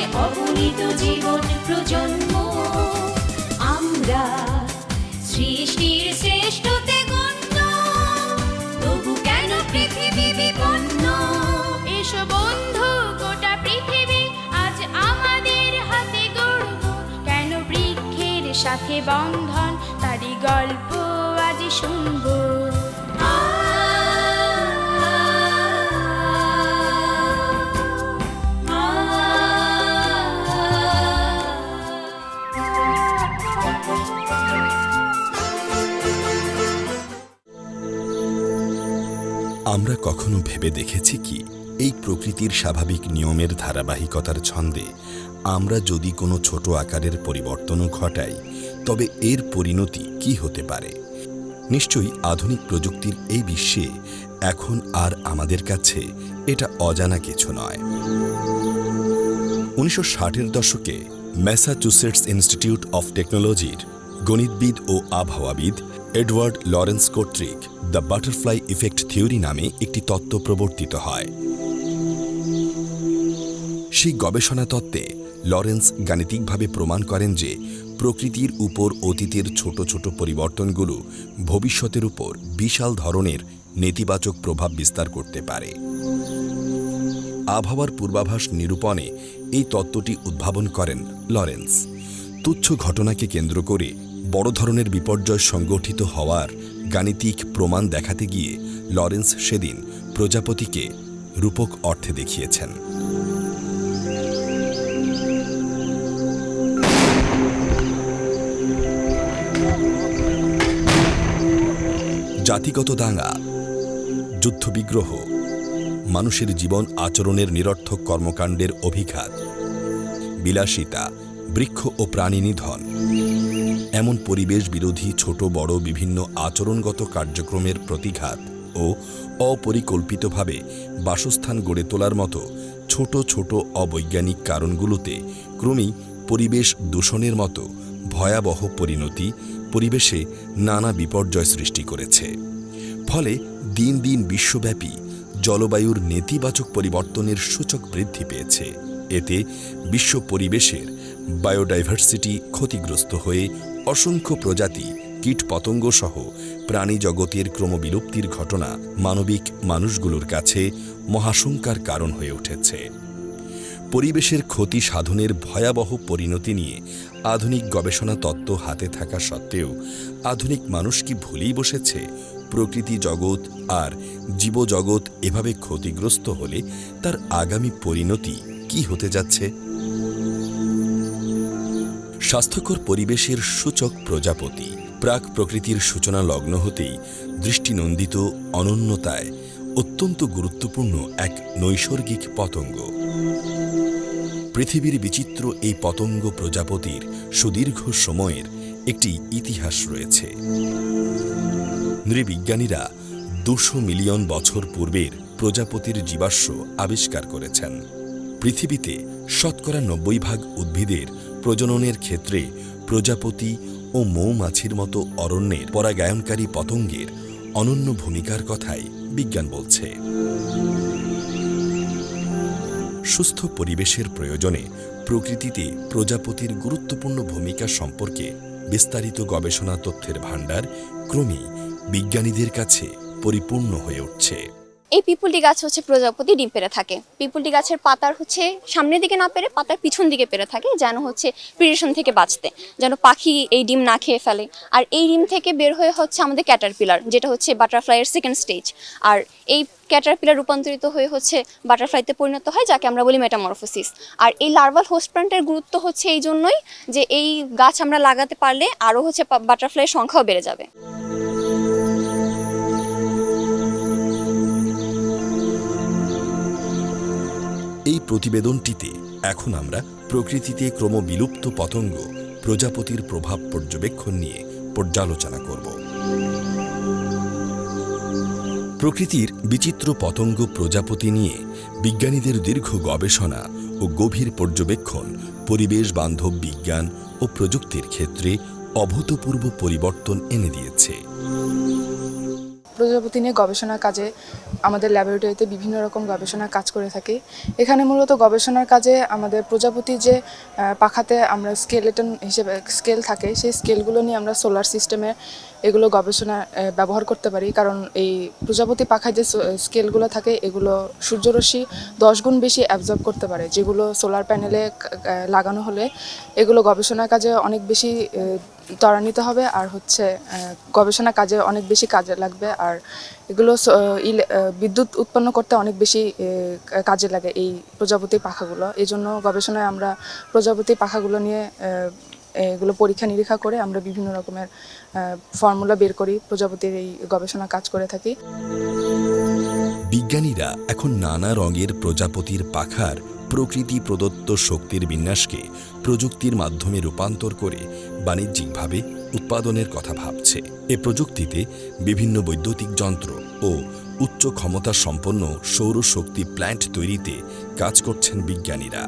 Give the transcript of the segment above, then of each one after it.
পরিবেশে অগণিত জীবন প্রজন্ম। আমরা সৃষ্টির শ্রেষ্ঠতে গণ্য। তবু কেন পৃথিবী বিপন্ন? এসো বন্ধু, গোটা পৃথিবী আজ আমাদের হাতে গড়ব। কেন বৃক্ষের সাথে বন্ধন? তারই গল্প আজ শুনব। কখনো ভেবে দেখেছি কি, এই প্রকৃতির স্বাভাবিক নিয়মের ধারাবাহিকতার ছন্দে আমরা যদি কোনো ছোট আকারের পরিবর্তনও ঘটাই, তবে এর পরিণতি কি হতে পারে? নিশ্চয়ই আধুনিক প্রযুক্তির এই বিশ্বে এখন আর আমাদের কাছে এটা অজানা কিছু নয়। উনিশশো ষাটের দশকে ম্যাসাচুসেটস ইনস্টিটিউট অফ টেকনোলজির গণিতবিদ ও আবহাওয়াবিদ এডওয়ার্ড লরেন্স কর্তৃক দ্য বাটারফ্লাই ইফেক্ট থিওরি নামে একটি তত্ত্ব প্রবর্তিত হয়। সেই গবেষণা তত্ত্বে লরেন্স গাণিতিকভাবে প্রমাণ করেন যে প্রকৃতির উপর অতীতের ছোট ছোট পরিবর্তনগুলো ভবিষ্যতের উপর বিশাল ধরনের নেতিবাচক প্রভাব বিস্তার করতে পারে। আবহাওয়ার পূর্বাভাস নিরূপণে এই তত্ত্বটি উদ্ভাবন করেন লরেন্স। তুচ্ছ ঘটনাকে কেন্দ্র করে বড় ধরনের বিপর্যয় সংগঠিত হওয়ার গাণিতিক প্রমাণ দেখাতে গিয়ে লরেন্স সেদিন প্রজাপতিকে রূপক অর্থে দেখিয়েছেন। জাতিগত দাঙ্গা, যুদ্ধবিগ্রহ, মানুষের জীবন আচরণের নিরর্থক কর্মকাণ্ডের অভিঘাত, বিলাসিতা, বৃক্ষ ও প্রাণী নিধন এমন পরিবেশ বিরোধী ছোট, বড়, বিভিন্ন আচরণগত কার্যক্রমের প্রতিঘাত ও অপরিকল্পিতভাবে বাসস্থান গড়ে তোলার মতো ছোট ছোট অবৈজ্ঞানিক কারণগুলোতে ক্রমেই পরিবেশ দূষণের মতো ভয়াবহ পরিণতি পরিবেশে নানা বিপর্যয় সৃষ্টি করেছে। ফলে দিন দিন বিশ্বব্যাপী জলবায়ুর নেতিবাচক পরিবর্তনের সূচক বৃদ্ধি পেয়েছে। এতে বিশ্ব পরিবেশের বায়োডাইভার্সিটি ক্ষতিগ্রস্ত হয়ে অসংখ্য প্রজাতি, কীটপতঙ্গ সহ প্রাণী জগতের ক্রমবিলুপ্তির ঘটনা মানবিক মানুষগুলোর কাছে মহাশঙ্কার কারণ হয়ে উঠেছে। পরিবেশের ক্ষতি সাধনের ভয়াবহ পরিণতি নিয়ে আধুনিক গবেষণা তত্ত্ব হাতে থাকা সত্ত্বেও আধুনিক মানুষ কি ভুলেই বসেছে? প্রকৃতি জগৎ আর জীবজগৎ এভাবে ক্ষতিগ্রস্ত হলে তার আগামী পরিণতি কি হতে যাচ্ছে? স্বাস্থ্যকর পরিবেশের সূচক প্রজাপতি। প্রাক প্রকৃতির সূচনা লগ্ন হতেই দৃষ্টিনন্দিত অনন্যতায় অত্যন্ত গুরুত্বপূর্ণ এক নৈসর্গিক পতঙ্গ। পৃথিবীর বিচিত্র এই পতঙ্গ প্রজাপতির সুদীর্ঘ সময়ের একটি ইতিহাস রয়েছে। নৃবিজ্ঞানীরা দুশো মিলিয়ন বছর পূর্বের প্রজাপতির জীবাশ্ম আবিষ্কার করেছেন। পৃথিবীতে শতকরা নব্বই ভাগ উদ্ভিদের প্রজননের ক্ষেত্রে প্রজাপতি ও মৌমাছির মতো অরণ্যের পরাগায়নকারী পতঙ্গের অনন্য ভূমিকার কথাই বিজ্ঞান বলছে। সুস্থ পরিবেশের প্রয়োজনে প্রকৃতিতে প্রজাপতির গুরুত্বপূর্ণ ভূমিকা সম্পর্কে বিস্তারিত গবেষণা তথ্যের ভাণ্ডার ক্রমেই বিজ্ঞানীদের কাছে পরিপূর্ণ হয়ে উঠছে। এই পিপুলটি গাছ হচ্ছে প্রজাপতি ডিম পেড়ে থাকে। পিপুলটি গাছের পাতার হচ্ছে সামনের দিকে না পেরে পাতার পিছন দিকে পেরে থাকে, যেন হচ্ছে প্রিডেশন থেকে বাঁচতে, যেন পাখি এই ডিম না খেয়ে ফেলে। আর এই ডিম থেকে বের হয়ে হচ্ছে আমাদের ক্যাটারপিলার যেটা হচ্ছে বাটারফ্লাইয়ের সেকেন্ড স্টেজ আর এই ক্যাটারপিলার রূপান্তরিত হয়ে হচ্ছে বাটারফ্লাইতে পরিণত হয়, যাকে আমরা বলি মেটামরফোসিস আর এই লার্ভাল হোস্ট প্ল্যান্টের গুরুত্ব হচ্ছে এই জন্যই যে এই গাছ আমরা লাগাতে পারলে আরও হচ্ছে বাটারফ্লাইয়ের সংখ্যাও বেড়ে যাবে। এই প্রতিবেদনটিতে এখন আমরা প্রকৃতিতে ক্রমবিলুপ্ত পতঙ্গ প্রজাপতির প্রভাব পর্যবেক্ষণ নিয়ে পর্যালোচনা করব। প্রকৃতির বিচিত্র পতঙ্গ প্রজাপতি নিয়ে বিজ্ঞানীদের দীর্ঘ গবেষণা ও গভীর পর্যবেক্ষণ পরিবেশ বান্ধব বিজ্ঞান ও প্রযুক্তির ক্ষেত্রে অভূতপূর্ব পরিবর্তন এনে দিয়েছে। প্রজাপতি নিয়ে গবেষণা কাজে আমাদের ল্যাবরেটরিতে বিভিন্ন রকম গবেষণা কাজ করে থাকি। এখানে মূলত গবেষণার কাজে আমাদের প্রজাপতি যে পাখাতে আমরা স্কেলেটন হিসেবে স্কেল থাকে, সেই স্কেলগুলো নিয়ে আমরা সোলার সিস্টেমে এগুলো গবেষণা ব্যবহার করতে পারি। কারণ এই প্রজাপতি পাখায় যে স্কেলগুলো থাকে, এগুলো সূর্যরশ্মি দশ গুণ বেশি অ্যাবজর্ব করতে পারে। যেগুলো সোলার প্যানেলে লাগানো হলে এগুলো গবেষণা কাজে অনেক বেশি ত্বরান্বিত হবে আর হচ্ছে গবেষণা কাজে অনেক বেশি কাজে লাগবে আর এগুলো বিদ্যুৎ উৎপন্ন করতে অনেক বেশি কাজে লাগে এই প্রজাপতি পাখাগুলো। এই জন্য গবেষণায় আমরা প্রজাপতি পাখাগুলো নিয়ে এগুলো পরীক্ষা নিরীক্ষা করে আমরা বিভিন্ন রকমের ফর্মুলা বের করি, প্রজাপতির এই গবেষণা কাজ করে থাকি। বিজ্ঞানীরা এখন নানা রঙের প্রজাপতির পাখার প্রকৃতি প্রদত্ত শক্তির বিন্যাসকে প্রযুক্তির মাধ্যমে রূপান্তর করে বাণিজ্যিকভাবে উৎপাদনের কথা ভাবছে। এ প্রযুক্তিতে বিভিন্ন বৈদ্যুতিক যন্ত্র ও উচ্চ ক্ষমতা সম্পন্ন সৌরশক্তি প্ল্যান্ট তৈরিতে কাজ করছেন বিজ্ঞানীরা,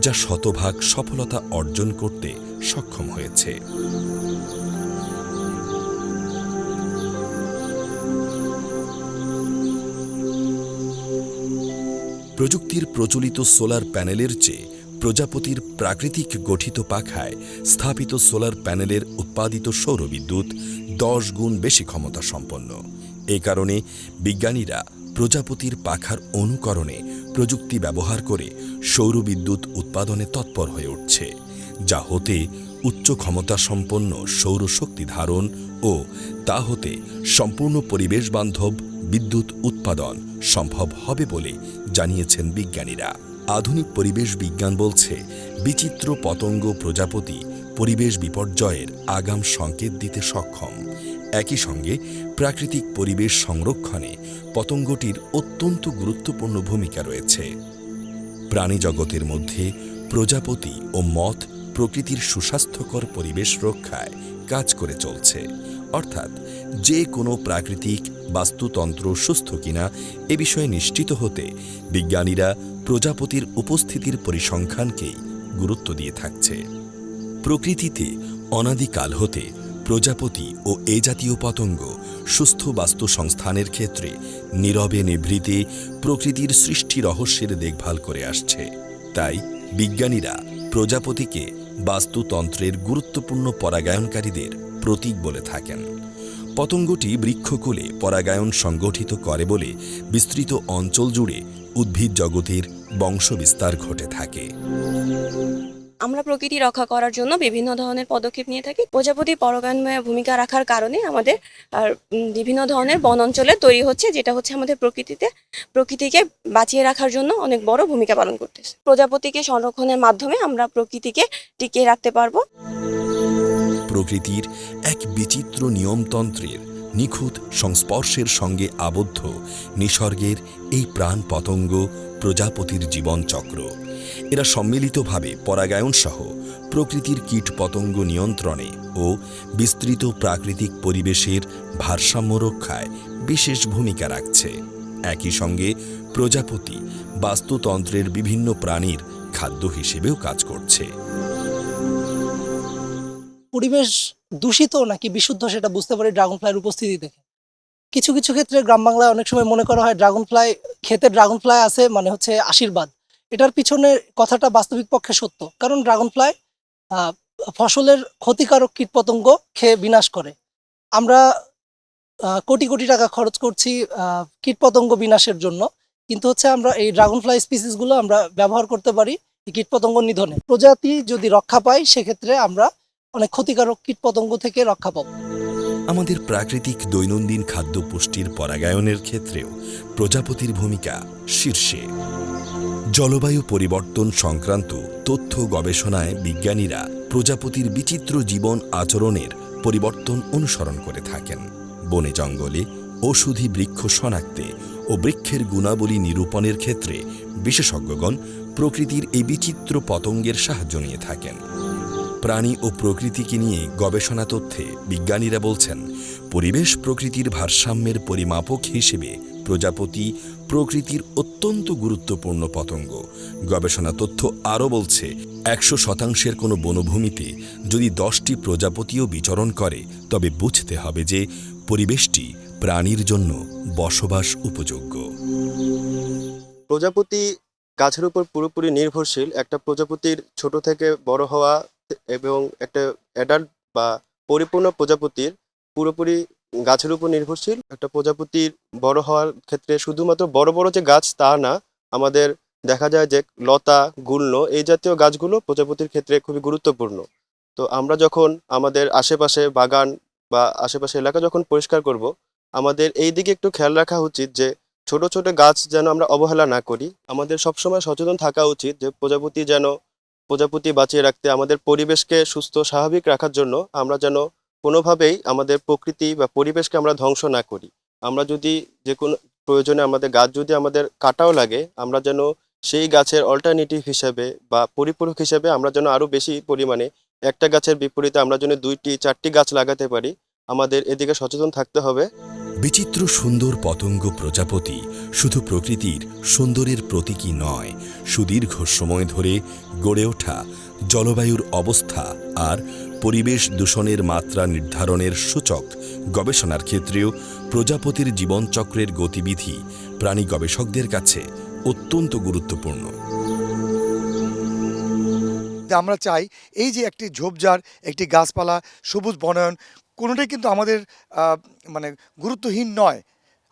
যা শতভাগ সফলতা অর্জন করতে সক্ষম হয়েছে। প্রযুক্তির প্রচলিত সোলার প্যানেলের চেয়ে প্রজাপতির প্রাকৃতিক গঠিত পাখায় স্থাপিত সোলার প্যানেলের উৎপাদিত সৌরবিদ্যুৎ দশ গুণ বেশি ক্ষমতা সম্পন্ন। এ কারণে বিজ্ঞানীরা প্রজাপতির পাখার অনুকরণে প্রযুক্তি ব্যবহার করে সৌরবিদ্যুৎ উৎপাদনে তৎপর হয়ে উঠছে, যা হতে উচ্চ ক্ষমতা সম্পন্ন সৌরশক্তি ধারণ ও তা হতে সম্পূর্ণ পরিবেশ বান্ধব বিদ্যুৎ উৎপাদন সম্ভব হবে বলে জানিয়েছেন বিজ্ঞানীরা। আধুনিক পরিবেশ বিজ্ঞান বলছে, বিচিত্র পতঙ্গ প্রজাপতি পরিবেশ বিপর্যয়ের আগাম সংকেত দিতে সক্ষম। একই সঙ্গে, প্রাকৃতিক পরিবেশ সংরক্ষণে পতঙ্গটির অত্যন্ত গুরুত্বপূর্ণ ভূমিকা রয়েছে। প্রাণী জগতের মধ্যে প্রজাপতি ও মথ প্রকৃতির সুস্বাস্থ্যকর পরিবেশ রক্ষায় কাজ করে চলছে। অর্থাৎ, যে কোনো প্রাকৃতিক বাস্তুতন্ত্র সুস্থ কিনা এ বিষয়ে নিশ্চিত হতে বিজ্ঞানীরা প্রজাপতির উপস্থিতির পরিসংখ্যানকেই গুরুত্ব দিয়ে থাকছে। প্রকৃতিতে অনাদিকাল হতে প্রজাপতি ও এ জাতীয় পতঙ্গ সুস্থ বাস্তু সংস্থানের ক্ষেত্রে নীরবে নিভৃতে প্রকৃতির সৃষ্টি রহস্যের দেখভাল করে আসছে। তাই বিজ্ঞানীরা প্রজাপতিকে বাস্তুতন্ত্রের গুরুত্বপূর্ণ পরাগায়নকারীদের প্রতীক বলে থাকেন। পতঙ্গটি বৃক্ষকুলে পরাগায়ন সংগঠিত করে বলে বিস্তৃত অঞ্চল জুড়ে উদ্ভিদ জগতের বংশবিস্তার ঘটে থাকে। আমরা প্রকৃতি রক্ষা করার জন্য বিভিন্ন ধরনের পদক্ষেপ নিয়ে থাকি। প্রজাপতি পরাগায়নময় ভূমিকা রাখার কারণে আমাদের আর বিভিন্ন ধরনের বন অঞ্চলে তৈরি হচ্ছে যেটা হচ্ছে আমাদের প্রকৃতিতে প্রকৃতিকে বাঁচিয়ে রাখার জন্য অনেক বড় ভূমিকা পালন করতেছে। প্রজাপতিকে সংরক্ষণের মাধ্যমে আমরা প্রকৃতিকে টিকিয়ে রাখতে পারব। প্রকৃতির এক বিচিত্র নিয়মতন্ত্রের নিখুঁত সংস্পর্শের সঙ্গে আবদ্ধ নিসর্গের এই প্রাণ পতঙ্গ প্রজাপতির জীবনচক্র এরা সম্মিলিতভাবে পরাগায়ন সহ প্রকৃতির কীট পতঙ্গ নিয়ন্ত্রণে ও বিস্তৃত প্রাকৃতিক পরিবেশের ভারসাম্য রক্ষায় বিশেষ ভূমিকা রাখছে। একই সঙ্গে প্রজাপতি বাস্তুতন্ত্রের বিভিন্ন প্রাণীর খাদ্য হিসেবেও কাজ করছে। পরিবেশ দূষিত নাকি বিশুদ্ধ সেটা বুঝতে পারি ড্রাগন ফ্লাইয়ের উপস্থিতি দেখে। কিছু কিছু ক্ষেত্রে গ্রাম বাংলায় অনেক সময় মনে করা হয় ড্রাগন ফ্লাই খেতে ড্রাগন ফ্লাই আছে মানে হচ্ছে আশীর্বাদ। এটার পিছনে কথাটা বাস্তবিক পক্ষে সত্য। কারণ ড্রাগন ফ্লাই ফসলের ক্ষতিকারক কীটপতঙ্গ খেয়ে বিনাশ করে। আমরা কোটি কোটি টাকা খরচ করছি কীটপতঙ্গ বিনাশের জন্য। কিন্তু হচ্ছে আমরা এই ড্রাগন ফ্লাই স্পিসিসগুলো আমরা ব্যবহার করতে পারি কীটপতঙ্গ নিধনে। প্রজাতি যদি রক্ষা পাই, সেক্ষেত্রে আমরা অনেক ক্ষতিকারক কীটপতঙ্গ থেকে রক্ষা পাবো। আমাদের প্রাকৃতিক দৈনন্দিন খাদ্য পুষ্টির পরাগায়নের ক্ষেত্রেও প্রজাপতির ভূমিকা শীর্ষে। জলবায়ু পরিবর্তন সংক্রান্ত তথ্য গবেষণায় বিজ্ঞানীরা প্রজাপতির বিচিত্র জীবন আচরণের পরিবর্তন অনুসরণ করে থাকেন। বনে জঙ্গলে ওষুধি বৃক্ষ শনাক্তে ও বৃক্ষের গুণাবলী নিরূপণের ক্ষেত্রে বিশেষজ্ঞগণ প্রকৃতির এই বিচিত্র পতঙ্গের সাহায্য নিয়ে থাকেন। প্রাণী ও প্রকৃতিকে নিয়ে গবেষণা তথ্যে বিজ্ঞানীরা বলছেন, পরিবেশ প্রকৃতির ভারসাম্যের পরিমাপক হিসেবে প্রজাপতি প্রকৃতির অত্যন্ত গুরুত্বপূর্ণ পতঙ্গ। গবেষণা তথ্য আরও বলছে, একশো শতাংশের কোনো বনভূমিতে যদি দশটি প্রজাপতিও বিচরণ করে, তবে বুঝতে হবে যে পরিবেশটি প্রাণীর জন্য বসবাস উপযোগ্য। প্রজাপতি গাছের উপর পুরোপুরি নির্ভরশীল। একটা প্রজাপতির ছোট থেকে বড় হওয়া এবং একটা অ্যাডাল্ট বা পরিপূর্ণ প্রজাপতির পুরোপুরি গাছের উপর নির্ভরশীল। একটা প্রজাপতির বড় হওয়ার ক্ষেত্রে শুধুমাত্র বড় বড় যে গাছ তা না, আমাদের দেখা যায় যে লতা, গুল্ম এই জাতীয় গাছগুলো প্রজাপতির ক্ষেত্রে খুবই গুরুত্বপূর্ণ। তো আমরা যখন আমাদের আশেপাশে বাগান বা আশেপাশে এলাকা যখন পরিষ্কার করব, আমাদের এই দিকে একটু খেয়াল রাখা উচিত যে ছোট ছোট গাছ যেন আমরা অবহেলা না করি। আমাদের সবসময় সচেতন থাকা উচিত যে প্রজাপতি যেন প্রজাপতি বাঁচিয়ে রাখতে আমাদের পরিবেশকে সুস্থ, স্বাভাবিক রাখার জন্য আমরা যেন কোনোভাবেই আমাদের প্রকৃতি বা পরিবেশকে আমরা ধ্বংস না করি। আমরা যদি যে কোনো প্রয়োজনে আমাদের গাছ যদি আমাদের কাটাও লাগে, আমরা যেন সেই গাছের অল্টারনেটিভ হিসাবে বা পরিপূরক হিসাবে আমরা যেন আরও বেশি পরিমাণে একটা গাছের বিপরীতে আমরা যেন দুইটি, চারটি গাছ লাগাতে পারি, আমাদের এদিকে সচেতন থাকতে হবে। বিচিত্র সুন্দর পতঙ্গ প্রজাপতি শুধু প্রকৃতির সুন্দরের প্রতীকী নয়, সুদীর্ঘ সময় ধরে গড়ে ওঠা জলবায়ুর অবস্থা আর পরিবেশ দূষণের মাত্রা নির্ধারণের সূচক গবেষণার ক্ষেত্রেও প্রজাপতির জীবনচক্রের গতিবিধি প্রাণী গবেষকদের কাছে অত্যন্ত গুরুত্বপূর্ণ। আমরা চাই এই যে একটি ঝোপঝাড়, একটি গাছপালা, সবুজ বনায়ন কোনোটাই কিন্তু আমাদের মানে গুরুত্বহীন নয়।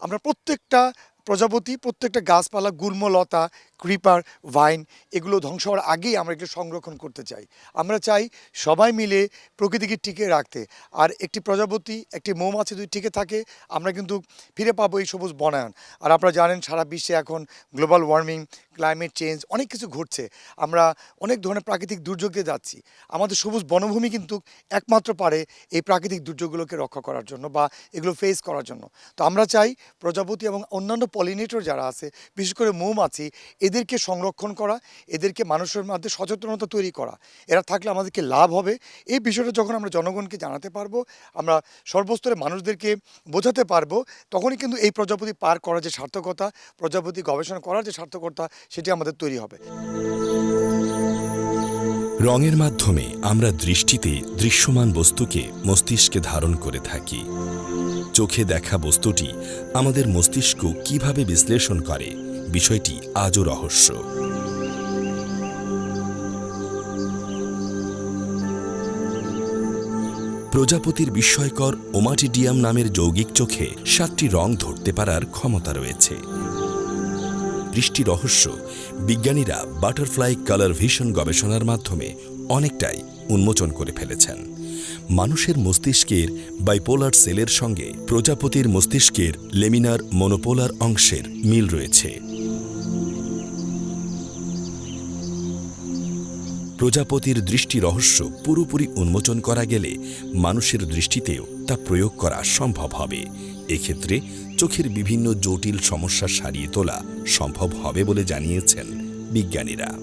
আমরা প্রত্যেকটা প্রজাপতি, প্রত্যেকটা গাছপালা, গুল্মলতা ক্রিপার ভাইন, এগুলো ধ্বংস হওয়ার আগেই আমরা একটু সংরক্ষণ করতে চাই। আমরা চাই সবাই মিলে প্রকৃতিকে টিকে রাখতে। আর একটি প্রজাপতি, একটি মৌমাছি যদি টিকে থাকে, আমরা কিন্তু ফিরে পাবো এই সবুজ বনায়ন। আর আপনারা জানেন সারা বিশ্বে এখন গ্লোবাল ওয়ার্মিং ক্লাইমেট চেঞ্জ অনেক কিছু ঘটছে। আমরা অনেক ধরনের প্রাকৃতিক দুর্যোগ যাচ্ছি। আমাদের সবুজ বনভূমি কিন্তু একমাত্র পারে এই প্রাকৃতিক দুর্যোগগুলোকে রক্ষা করার জন্য বা এগুলো ফেস করার জন্য। তো আমরা চাই প্রজাপতি এবং অন্যান্য পলিনেটর যারা আছে, বিশেষ করে মৌমাছি, এদেরকে সংরক্ষণ করা, এদেরকে মানুষের মধ্যে সচেতনতা তৈরি করা। এরা থাকলে আমাদেরকে লাভ হবে। এই বিষয়টা যখন আমরা জনগণকে জানাতে পারব, আমরা সর্বস্তরে মানুষদেরকে বোঝাতে পারব, তখনই কিন্তু এই প্রজাপতি পার করার যে সার্থকতা, প্রজাপতি গবেষণা করার যে সার্থকতা সেটি আমাদের তৈরি হবে। রঙের মাধ্যমে আমরা দৃষ্টিতে দৃশ্যমান বস্তুকে মস্তিষ্কে ধারণ করে থাকি। চোখে দেখা বস্তুটি আমাদের মস্তিষ্ক কীভাবে বিশ্লেষণ করে, বিষয়টি আজও রহস্য। প্রজাপতির বিস্ময়কর ওমাটিডিয়াম নামের যৌগিক চোখে সাতটি রং ধরতে পারার ক্ষমতা রয়েছে। দৃষ্টি রহস্য, বিজ্ঞানীরা বাটারফ্লাই কালার ভিশন গবেষণার মাধ্যমে অনেকটাই উন্মোচন করে ফেলেছেন। মানুষের মস্তিষ্কের বাইপোলার সেলের সঙ্গে প্রজাপতির মস্তিষ্কের লেমিনার মনোপোলার অংশের মিল রয়েছে। প্রজাপতির দৃষ্টি রহস্য পুরোপুরি উন্মোচন করা গেলে মানুষের দৃষ্টিতেও তা প্রয়োগ করা সম্ভব হবে। এক্ষেত্রে চোখের বিভিন্ন জটিল সমস্যা সারিয়ে তোলা সম্ভব হবে বলে জানিয়েছেন বিজ্ঞানীরা।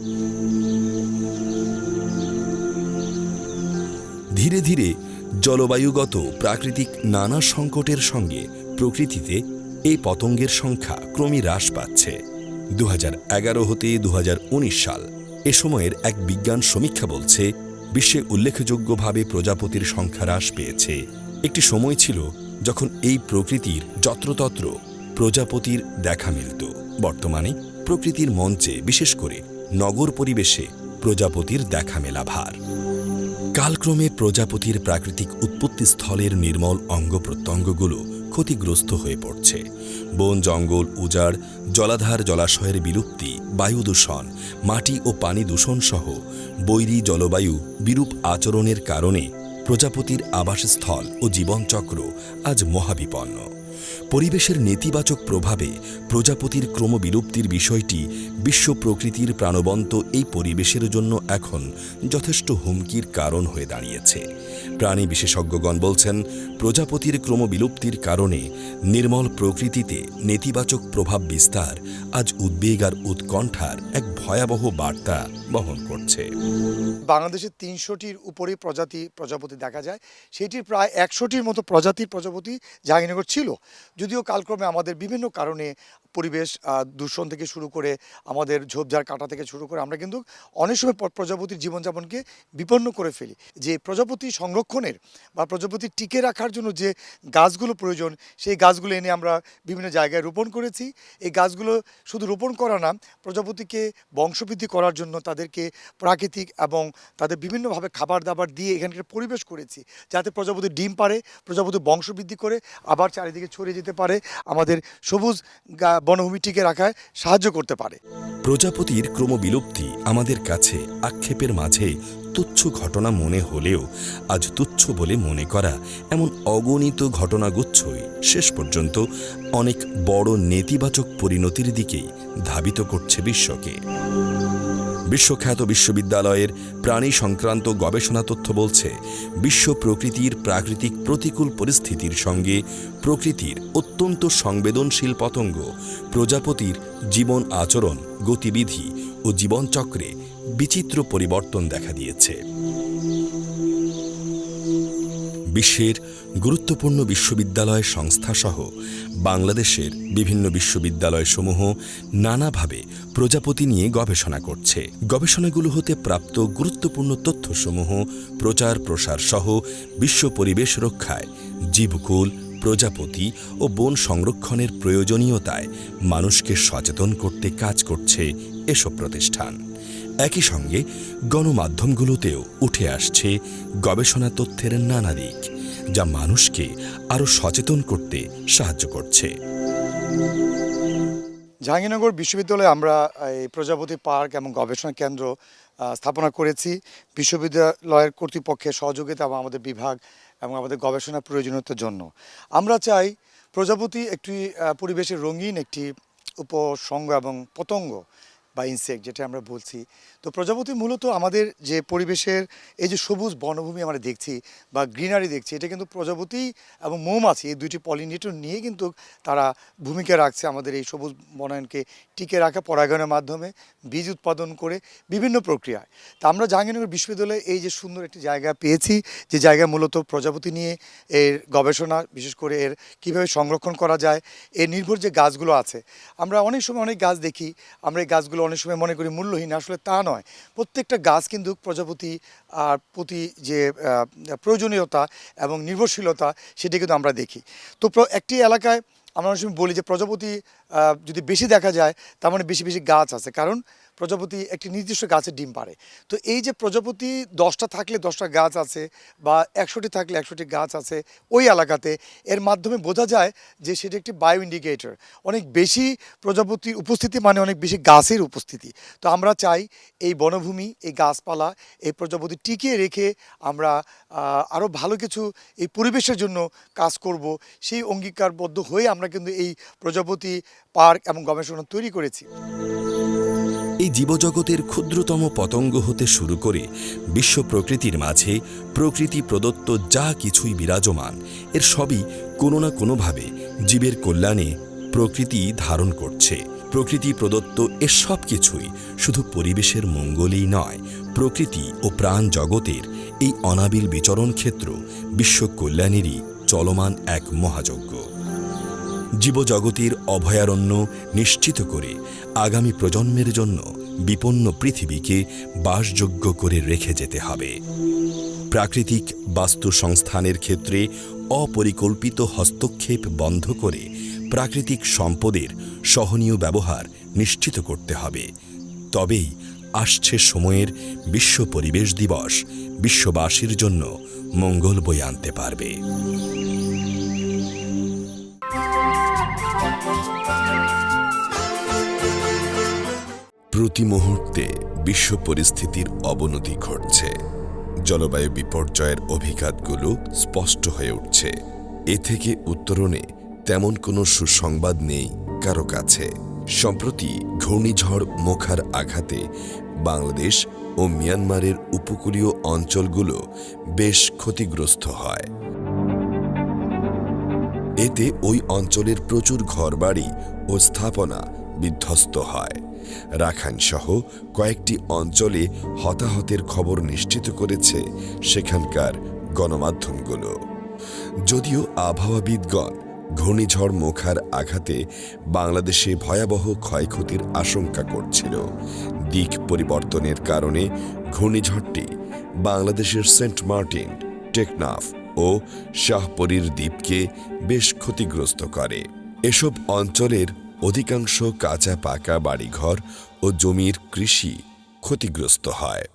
ধীরে ধীরে জলবায়ুগত প্রাকৃতিক নানা সংকটের সঙ্গে প্রকৃতিতে এই পতঙ্গের সংখ্যা ক্রমই হ্রাস পাচ্ছে। দু হাজার এগারো হতে দু হাজার উনিশ সাল এ সময়ের এক বিজ্ঞান সমীক্ষা বলছে, বিশ্বে উল্লেখযোগ্যভাবে প্রজাপতির সংখ্যা হ্রাস পেয়েছে। একটি সময় ছিল যখন এই প্রকৃতির যত্রতত্র প্রজাপতির দেখা মিলত, বর্তমানে প্রকৃতির মঞ্চে বিশেষ করে নগর পরিবেশে প্রজাপতির দেখা মেলা ভার। কালক্রমে প্রজাপতির প্রাকৃতিক উৎপত্তিস্থলের নির্মল অঙ্গ প্রত্যঙ্গগুলো ক্ষতিগ্রস্ত হয়ে পড়ছে। বন, জঙ্গল, উজাড়, জলাধার জলাশয়ের বিলুপ্তি, বায়ু দূষণ, মাটি ও পানি দূষণ সহ বৈরী জলবায়ু বিরূপ আচরণের কারণে প্রজাপতির আবাসস্থল ও জীবনচক্র আজ মহাবিপন্ন। পরিবেশের নেতিবাচক প্রভাবে প্রজাপতির ক্রমবিলুপ্তির বিষয়টি বিশ্ব প্রকৃতির প্রাণবন্ত এই পরিবেশের জন্য এখন যথেষ্ট হুমকির কারণ হয়ে দাঁড়িয়েছে। প্রাণী বিশেষজ্ঞগণ বলছেন, প্রজাপতির ক্রমবিলুপ্তির কারণে নির্মল প্রকৃতিতে নেতিবাচক প্রভাব বিস্তার, আজ উদ্বেগ আর উৎকণ্ঠার এক ভয়াবহ বার্তা বহন করছে। বাংলাদেশে তিনশোটির উপরে প্রজাতি প্রজাপতি দেখা যায়। সেটির প্রায় একশোটির মতো প্রজাতির প্রজাপতি জাহাঙ্গীরনগর ছিল। যদিও কালক্রমে আমাদের বিভিন্ন কারণে পরিবেশ দূষণ থেকে শুরু করে আমাদের ঝোপঝাড় কাটা থেকে শুরু করে আমরা কিন্তু অনেক সময় প্রজাপতির জীবনযাপনকে বিপন্ন করে ফেলি। যে প্রজাপতি সংরক্ষণের বা প্রজাপতি টিকে রাখার জন্য যে গাছগুলো প্রয়োজন, সেই গাছগুলো এনে আমরা বিভিন্ন জায়গায় রোপণ করেছি। এই গাছগুলো শুধু রোপণ করা না, প্রজাপতিকে বংশবৃদ্ধি করার জন্য তাদেরকে প্রাকৃতিক এবং তাদের বিভিন্নভাবে খাবার দাবার দিয়ে এখানকার পরিবেশ করেছি। যাতে প্রজাপতি ডিম পারে প্রজাপতি বংশবৃদ্ধি করে, আবার চারিদিকে ছড়িয়ে যেতে পারে। আমাদের সবুজ বনভূমি টিকে রাখায় সাহায্য করতে পারে। প্রজাপতির ক্রমবিলুপ্তি আমাদের কাছে আক্ষেপের মাঝে তুচ্ছ ঘটনা মনে হলেও আজ তুচ্ছ বলে মনে করা এমন অগণিত ঘটনাগুচ্ছই শেষ পর্যন্ত অনেক বড় নেতিবাচক পরিণতির দিকেই ধাবিত করছে বিশ্বকে। বিশ্বখ্যাত বিশ্ববিদ্যালয়ের প্রাণী সংক্রান্ত গবেষণা তথ্য বলছে, বিশ্ব প্রকৃতির প্রাকৃতিক প্রতিকূল পরিস্থিতির সঙ্গে প্রকৃতির অত্যন্ত সংবেদনশীল পতঙ্গ, প্রজাপতির জীবন আচরণ, গতিবিধি ও জীবনচক্রে বিচিত্র পরিবর্তন দেখা দিয়েছে। বিশ্বের গুরুত্বপূর্ণ বিশ্ববিদ্যালয় সংস্থাসহ বাংলাদেশের বিভিন্ন বিশ্ববিদ্যালয়সমূহ নানাভাবে প্রজাপতি নিয়ে গবেষণা করছে। গবেষণাগুলো হতে প্রাপ্ত গুরুত্বপূর্ণ তথ্যসমূহ প্রচার প্রসার সহ বিশ্ব পরিবেশ রক্ষায়, জীবকুল, প্রজাপতি ও বন সংরক্ষণের প্রয়োজনীয়তায় মানুষকে সচেতন করতে কাজ করছে এসব প্রতিষ্ঠান। একই সঙ্গে গণমাধ্যমগুলোতেও উঠে আসছে গবেষণা তথ্যের নানা দিক, যা মানুষকে আরও সচেতন করতে সাহায্য করছে। জাহাঙ্গীরনগর বিশ্ববিদ্যালয়ে আমরা এই প্রজাপতি পার্ক এবং গবেষণা কেন্দ্র স্থাপনা করেছি। বিশ্ববিদ্যালয়ের কর্তৃপক্ষের সহযোগিতা এবং আমাদের বিভাগ এবং আমাদের গবেষণা প্রয়োজনীয়তার জন্য। আমরা চাই প্রজাপতি একটি পরিবেশের রঙিন একটি উপসঙ্গ এবং পতঙ্গ বা ইনসেক্ট যেটা আমরা বলছি। তো প্রজাপতি মূলত আমাদের যে পরিবেশের, এই যে সবুজ বনভূমি আমরা দেখছি বা গ্রিনারি দেখছি, এটা কিন্তু প্রজাপতি এবং মৌমাছি, এই দুইটি পলিনেটর নিয়ে কিন্তু তারা ভূমিকা রাখছে আমাদের এই সবুজ বনায়নকে টিকে রাখা পরাগায়নের মাধ্যমে, বীজ উৎপাদন করে বিভিন্ন প্রক্রিয়ায়। তা আমরা জাহাঙ্গীরনগর বিশ্ববিদ্যালয়ে এই যে সুন্দর একটি জায়গা পেয়েছি, যে জায়গা মূলত প্রজাপতি নিয়ে এর গবেষণা, বিশেষ করে এর কীভাবে সংরক্ষণ করা যায়, এর নির্ভর যে গাছগুলো আছে। আমরা অনেক সময় অনেক গাছ দেখি, আমরা এই গাছগুলো অনেক সময় মনে করি মূল্যহীন, আসলে তা নয়। প্রত্যেকটা গাছ কিন্তু প্রজাপতি আর প্রতি যে প্রয়োজনীয়তা এবং নির্ভরশীলতা, সেটি কিন্তু আমরা দেখি। তো একটি এলাকায় আমরা অনেক সময় বলি যে, প্রজাপতি যদি বেশি দেখা যায়, তার মানে বেশি বেশি গাছ আছে। কারণ প্রজাপতি একটি নির্দিষ্ট গাছের ডিম পারে তো এই যে প্রজাপতি দশটা থাকলে দশটা গাছ আছে বা একশোটি থাকলে একশোটি গাছ আছে ওই এলাকাতে, এর মাধ্যমে বোঝা যায় যে সেটা একটি বায়ো ইন্ডিকেটর অনেক বেশি প্রজাপতির উপস্থিতি মানে অনেক বেশি গাছের উপস্থিতি। তো আমরা চাই এই বনভূমি, এই গাছপালা, এই প্রজাপতি টিকিয়ে রেখে আমরা আরও ভালো কিছু এই পরিবেশের জন্য কাজ করব। সেই অঙ্গীকারবদ্ধ হয়ে আমরা কিন্তু এই প্রজাপতি পার্ক এবং গবেষণা তৈরি করেছি। এই জীবজগতের ক্ষুদ্রতম পতঙ্গ হতে শুরু করে বিশ্ব প্রকৃতির মাঝে প্রকৃতি প্রদত্ত যা কিছুই বিরাজমান, এর সবই কোনো না কোনোভাবে জীবের কল্যাণে প্রকৃতি ধারণ করছে। প্রকৃতি প্রদত্ত এর সব কিছুই শুধু পরিবেশের মঙ্গলেই নয়, প্রকৃতি ও প্রাণ জগতের এই অনাবিল বিচরণ ক্ষেত্র বিশ্ব কল্যাণেরই চলমান এক মহাযজ্ঞ। জীবজগতের অভয়ারণ্য নিশ্চিত করে আগামী প্রজন্মের জন্য বিপন্ন পৃথিবীকে বাসযোগ্য করে রেখে যেতে হবে। প্রাকৃতিক বাস্তু সংস্থানের ক্ষেত্রে অপরিকল্পিত হস্তক্ষেপ বন্ধ করে প্রাকৃতিক সম্পদের সহনীয় ব্যবহার নিশ্চিত করতে হবে। তবেই আসছে সময়ের বিশ্ব পরিবেশ দিবস, বিশ্ববাসীর জন্য মঙ্গল বয়ে আনতে পারবে। প্রতি মুহূর্তে বিশ্ব পরিস্থিতির অবনতি ঘটছে। জলবায়ু বিপর্যয়ের অভিঘাতগুলো স্পষ্ট হয়ে উঠছে। এ থেকে উত্তরণে তেমন কোনো সুসংবাদ নেই কারও কাছে। সম্প্রতি ঘূর্ণিঝড় মোখার আঘাতে বাংলাদেশ ও মিয়ানমারের উপকূলীয় অঞ্চলগুলো বেশ ক্ষতিগ্রস্ত হয়। এতে ওই অঞ্চলের প্রচুর ঘরবাড়ি ও স্থাপনা বিধ্বস্ত হয়। রাখাইন সহ কয়েকটি অঞ্চলে হতাহতের খবর নিশ্চিত করেছে সেখানকার গণমাধ্যমগুলো। যদিও আবহাওয়াবিদগণ ঘূর্ণিঝড় মোখার আঘাতে বাংলাদেশে ভয়াবহ ক্ষয়ক্ষতির আশঙ্কা করছিল। দিক পরিবর্তনের কারণে ঘূর্ণিঝড়টি বাংলাদেশের সেন্ট মার্টিন, টেকনাফ ও শাহপরীর দ্বীপকে বেশ ক্ষতিগ্রস্ত করে। এসব অঞ্চলের অধিকাংশ কাঁচা পাকা বাড়িঘর ও জমির কৃষি ক্ষতিগ্রস্ত হয়।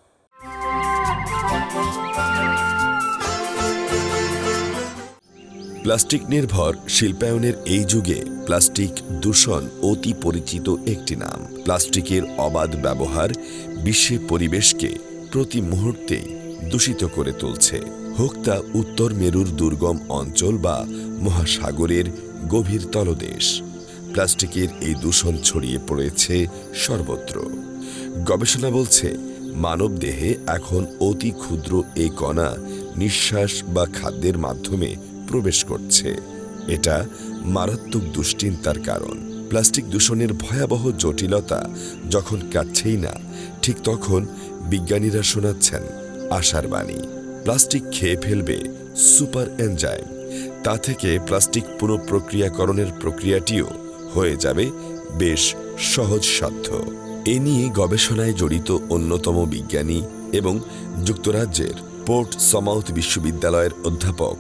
প্লাস্টিক নির্ভর শিল্পায়নের এই যুগে প্লাস্টিক দূষণ অতি পরিচিত একটি নাম। প্লাস্টিকের অবাধ ব্যবহার বিশ্বের পরিবেশকে প্রতি মুহূর্তেই দূষিত করে তুলছে। হোক তা উত্তর মেরুর দুর্গম অঞ্চল বা মহাসাগরের গভীর তলদেশ। প্লাস্টিকের এই দূষণ ছড়িয়ে পড়েছে সর্বত্র। গবেষণা বলছে মানবদেহে এখন অতি ক্ষুদ্র এই কণা নিঃশ্বাস বা খাদ্যের মাধ্যমে প্রবেশ করছে। এটা মারাত্মক দুশ্চিন্তার কারণ। প্লাস্টিক দূষণের ভয়াবহ জটিলতা যখন কাটছেই না, ঠিক তখন বিজ্ঞানীরা শোনাচ্ছেন আশার বাণী। প্লাস্টিক খেয়ে ফেলবে সুপার এনজাইম। তা থেকে প্লাস্টিক পুনঃপ্রক্রিয়াকরণের প্রক্রিয়াটিও হয়ে যাবে বেশ সহজসাধ্য এ নিয়ে গবেষণায় জড়িত অন্যতম বিজ্ঞানী এবং যুক্তরাজ্যের পোর্ট সমাউথ বিশ্ববিদ্যালয়ের অধ্যাপক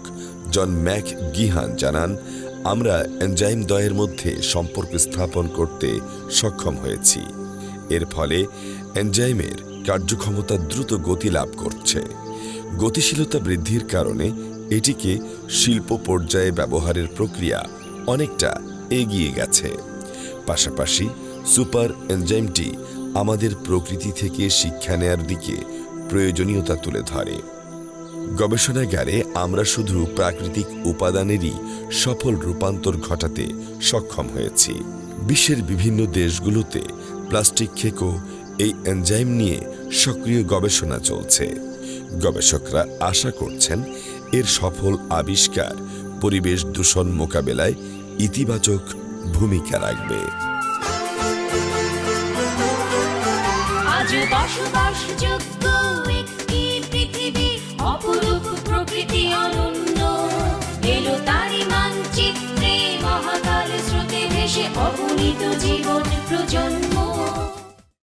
জন ম্যাক গিহান জানান, আমরা এনজাইম দয়ের মধ্যে সম্পর্ক স্থাপন করতে সক্ষম হয়েছি। এর ফলে এনজাইমের কার্যক্ষমতা দ্রুত গতি লাভ করছে। গতিশীলতা বৃদ্ধির কারণে এটিকে শিল্প পর্যায়ে ব্যবহারের প্রক্রিয়া অনেকটা এগিয়ে গেছে। পাশাপাশি সুপার এনজাইমটি আমাদের প্রকৃতি থেকে শিক্ষা নেয়ার দিকে প্রয়োজনীয়তা তুলে ধরে। গবেষণাগারে আমরা শুধু প্রাকৃতিক উপাদানেরই সফল রূপান্তর ঘটাতে সক্ষম হয়েছি। বিশ্বের বিভিন্ন দেশগুলোতে প্লাস্টিক খেকো এই এনজাইম নিয়ে সক্রিয় গবেষণা চলছে। গবেষকরা আশা করছেন এর সফল আবিষ্কার পরিবেশ দূষণ মোকাবেলায় ইতিবাচক ভূমিকা রাখবে। জীবন প্রজন্ম।